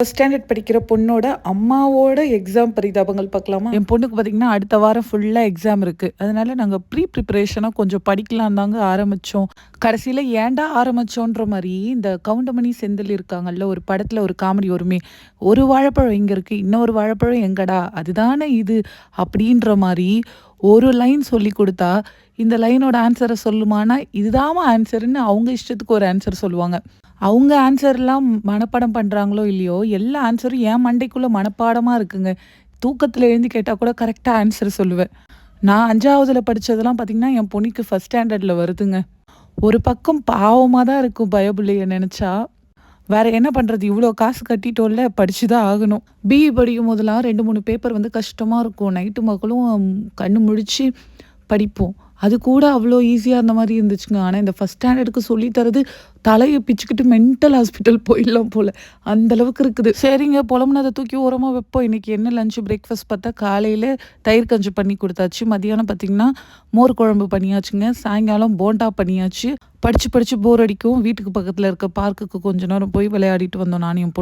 First standard படிக்கிற பொண்ணோட அம்மாவோட எக்ஸாம் பரிதாபங்கள் பார்க்கலாமா? என் பொண்ணுக்கு பார்த்தீங்கன்னா அடுத்த வாரம் ஃபுல்லாக எக்ஸாம் இருக்குது அதனால நாங்கள் ப்ரீ ப்ரிப்பரேஷனாக கொஞ்சம் படிக்கலாம் தாங்க ஆரம்பித்தோம் கடைசியில் ஏன்டா ஆரம்பித்தோன்ற மாதிரி இந்த கவுண்டமணி செந்தில் இருக்காங்கல்ல ஒரு படத்தில் ஒரு காமெடி வருமே ஒரு வாழைப்பழம் இங்கே இருக்குது இன்னொரு வாழைப்பழம் எங்கடா? அதுதானே இது? அப்படின்ற மாதிரி ஒரு லைன் சொல்லி கொடுத்தா இந்த லைனோட ஆன்சரை சொல்லுமானா இதுதான் ஆன்சர்னு அவங்க இஷ்டத்துக்கு ஒரு ஆன்சர் சொல்லுவாங்க. அவங்க ஆன்சர்லாம் மனப்பாடம் பண்ணுறாங்களோ இல்லையோ எல்லா ஆன்சரும் என் மண்டைக்குள்ளே மனப்பாடமாக இருக்குங்க. தூக்கத்தில் எழுந்து கேட்டால் கூட கரெக்டாக ஆன்சர் சொல்லுவேன். நான் அஞ்சாவதுல படித்ததெல்லாம் பார்த்திங்கன்னா என் பொண்ணுக்கு ஃபஸ்ட் ஸ்டாண்டர்டில் வருதுங்க. ஒரு பக்கம் பாவமாக தான் இருக்கும் பயபுள்ளைய நினச்சா வேற என்ன பண்ணுறது இவ்வளோ காசு கட்டிட்டோம்ல படித்து தான் ஆகணும் பிஇ படிக்கும் போதெல்லாம் ரெண்டு மூணு பேப்பர் வந்து கஷ்டமாக இருக்கும். நைட்டு மக்களும் கண்ணு முழிச்சு படிப்போம். அது கூட அவ்வளோ ஈஸியாக இருந்த மாதிரி இருந்துச்சுங்க. ஆனால் இந்த ஃபஸ்ட் ஸ்டாண்டர்டுக்கு சொல்லித்தரது தலையை பிச்சுக்கிட்டு மென்டல் ஹாஸ்பிட்டல் போயிடலாம் போல். அந்த அளவுக்கு இருக்குது. சரிங்க புலம்புனதை தூக்கி ஓரமாக வைப்போம். இன்றைக்கி என்ன லஞ்சு பிரேக்ஃபாஸ்ட் பார்த்தா காலையில் தயிர் கஞ்சி பண்ணி கொடுத்தாச்சு. மதியானம் பார்த்திங்கன்னா மோர் குழம்பு பண்ணியாச்சுங்க. சாயங்காலம் போண்டா பண்ணியாச்சு. படித்து படித்து போர் அடிக்கும். வீட்டுக்கு பக்கத்தில் இருக்க பார்க்குக்கு கொஞ்ச நேரம் போய் விளையாடிட்டு வந்தோம் நானும் என்